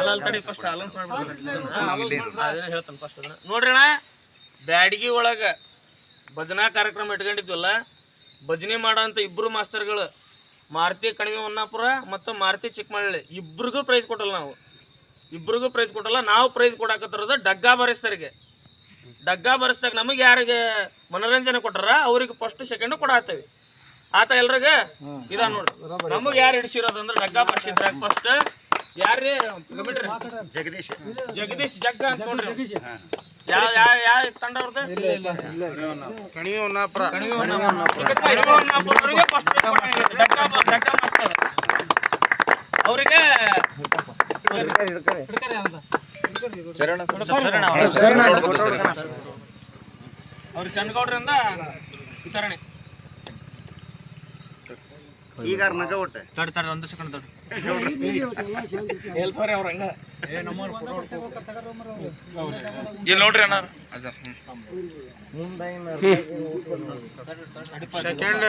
ಅಲ್ಲ ಅಲ್ಲಿ ತಡಿ ಫಸ್ಟ್ ಅಲೌನ್ಸ್ ಮಾಡ್ಬಿಡ್ತೀನಿ ಅದೇನ ಹೇಳ್ತಾನೆ ಫಸ್ಟ್ ಅದನ್ನ ನೋಡ್ರಿ ಅಣ್ಣ ಬ್ಯಾಡಗಿ ಒಳಗ ಭಜನಾ ಕಾರ್ಯಕ್ರಮ ಇಟ್ಕೊಂಡಿದ್ವಲ್ಲ, ಭಜನೆ ಮಾಡೋಂಥ ಇಬ್ರು ಮಾಸ್ತರ್ಗಳು, ಮಾರುತಿ ಕಣಿವೆ ಹೊನ್ನಾಪುರ ಮತ್ತು ಮಾರುತಿ ಚಿಕ್ಕಮಳ್ಳಿ, ಇಬ್ರಿಗೂ ಪ್ರೈಸ್ ಕೊಟ್ಟಲ್ಲ ನಾವು. ಇಬ್ರಿಗೂ ಪ್ರೈಸ್ ಕೊಟ್ಟಲ್ಲ, ನಾವು ಪ್ರೈಸ್ ಕೊಡಾಕತ್ತಿರೋದು ಡಗ್ಗಾ ಬರೆಸ್ತರಿಗೆ. ಡಗ್ಗಾ ಬರೆಸ್ದಾಗ ನಮಗೆ ಯಾರಿಗೆ ಮನೋರಂಜನೆ ಕೊಟ್ಟಾರ, ಅವ್ರಿಗೆ ಫಸ್ಟ್ ಸೆಕೆಂಡ್ ಕೊಡಾತೇವಿ ಆತ ಎಲ್ರಿಗ ಇದ ನೋಡ್ರಿ. ನಮಗೆ ಯಾರು ಹಿಡಿಸಿರೋದು ಅಂದ್ರೆ ಡಗ್ಗಾ ಬರ್ಸಿದ್ರಾಗ ಫಸ್ಟ್. ಯಾರ್ರಿ? ಕಮಿಟ್ರಿ ಜಗದೀಶ್. ಜಗದೀಶ್ ಜಗ್ಗ ಅಂತ ನೋಡ್ರಿ. ಯಾವ ಯಾವ ಯಾವ ತಂಡ ಅವ್ರಿಗೆ ಅವ್ರಿಗೆ ಹೊನ್ನಾಪುರ ಕಣಿವೆ ಹೊನ್ನಾಪುರ. ಕಣಿವೆ ಹೊನ್ನಾಪುರದವ್ರಿಗೆ first prize ಕೊಡಂಗಿತ್ತು. ಡಗ್ಗಾ ಬ- ಡಗ್ಗಾ ಮಾಸ್ತರ್. ಅವ್ರಿಗೆ ಅವ್ರ ಚಂದಗೌಡ್ರಿಂದ ವಿತರಣೆ ಈಗ ನಗ ಒಟ್ಟೆ. ತಡ ತಡ ಒಂದು ಸೆಕೆಂಡ್ ತಡ. ಹೇಳ್ತಾರೆ ಅವ್ರ ಹಂಗ. ಇಲ್ಲಿ ನೋಡ್ರಿ ಅಣ್ಣ. ಸೆಕೆಂಡ್.